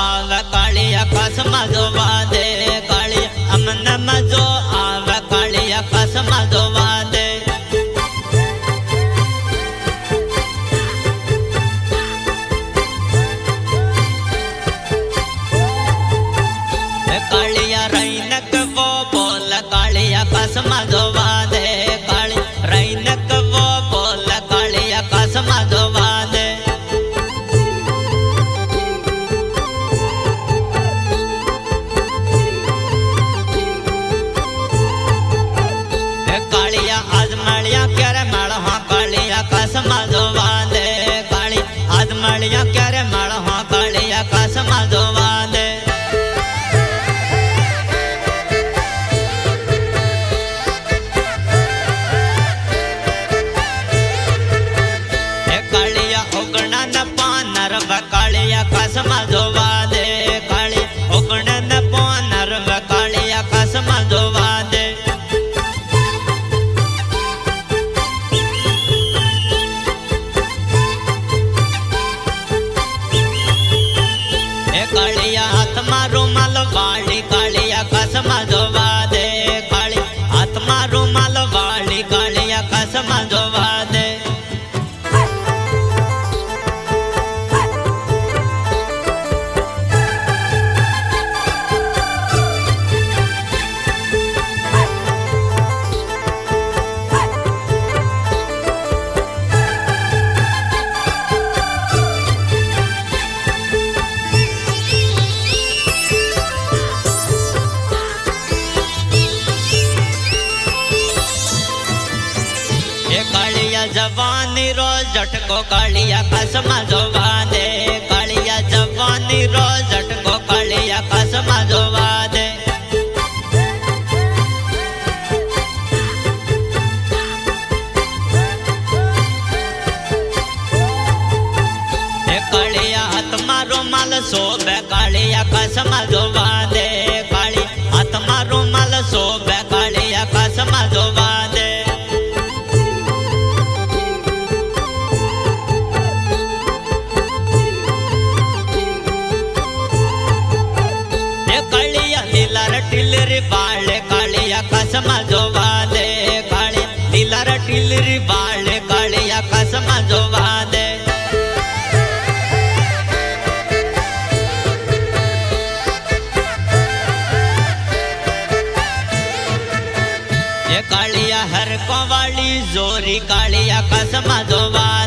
आला काळी आकाश माझो वाद કાળિયા ઓગણા ના પાન રવા કાળિયા કાસમાં જોવા जवानी रो झटको कालिया कसम जोवा कालिया जवानी रो झटको कालिया कसम जोवा ए कालिया आत्मा रो माल, सो बे कालिया कसम जोवा સમાધો વા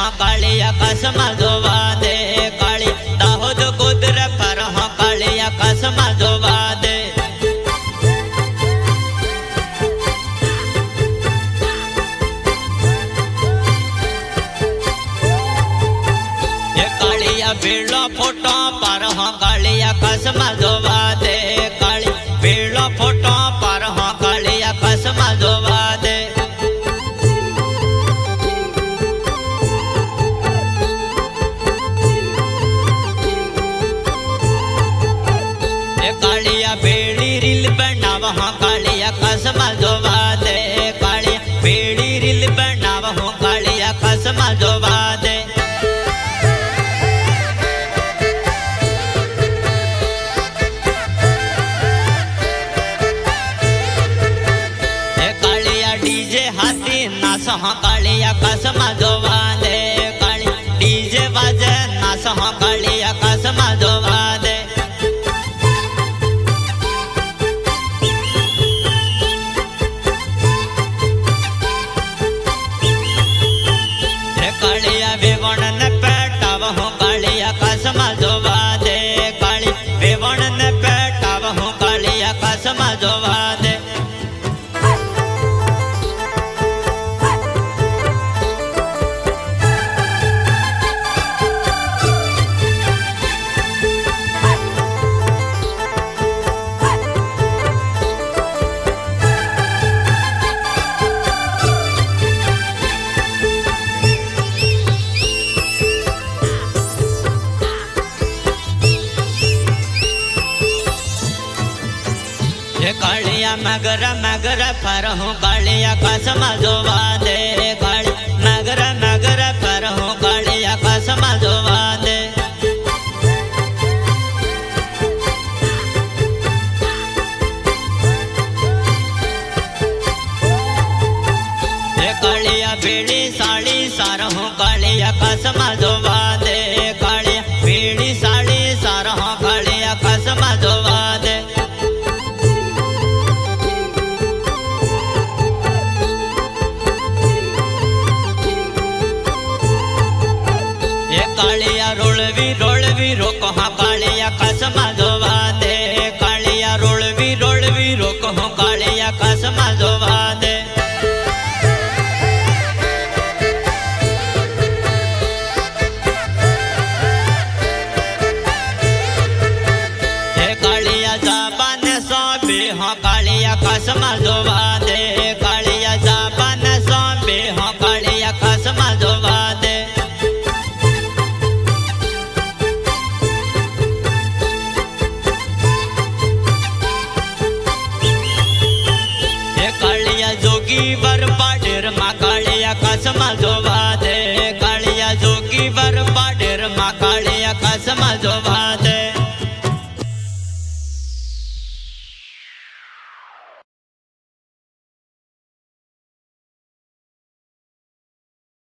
માં કાળી આકાશમાં જોવા દે કાળી. દાહોદ ગોદર પર હા કાળી આકાશમાં જોવા દે. ભીડો ફોટો પર હા કાળી આકાશમાં જોવા કહો કાળી આકાશમાં જોવા દે કાળિયા વેવણ ને પેટાવ હું કાળી આકાશમાં જોવા मगर मगर पर हूँ बड़िया कसम जोवा दे मगर मगर पर हूँ बड़िया कसम जोवा दे। कड़िया बेड़ी साड़ी सार हूँ बड़िया कसम जोवा दे। કાળિયા રોળવી રોળવી રોકો હા કાળિયા કસમાં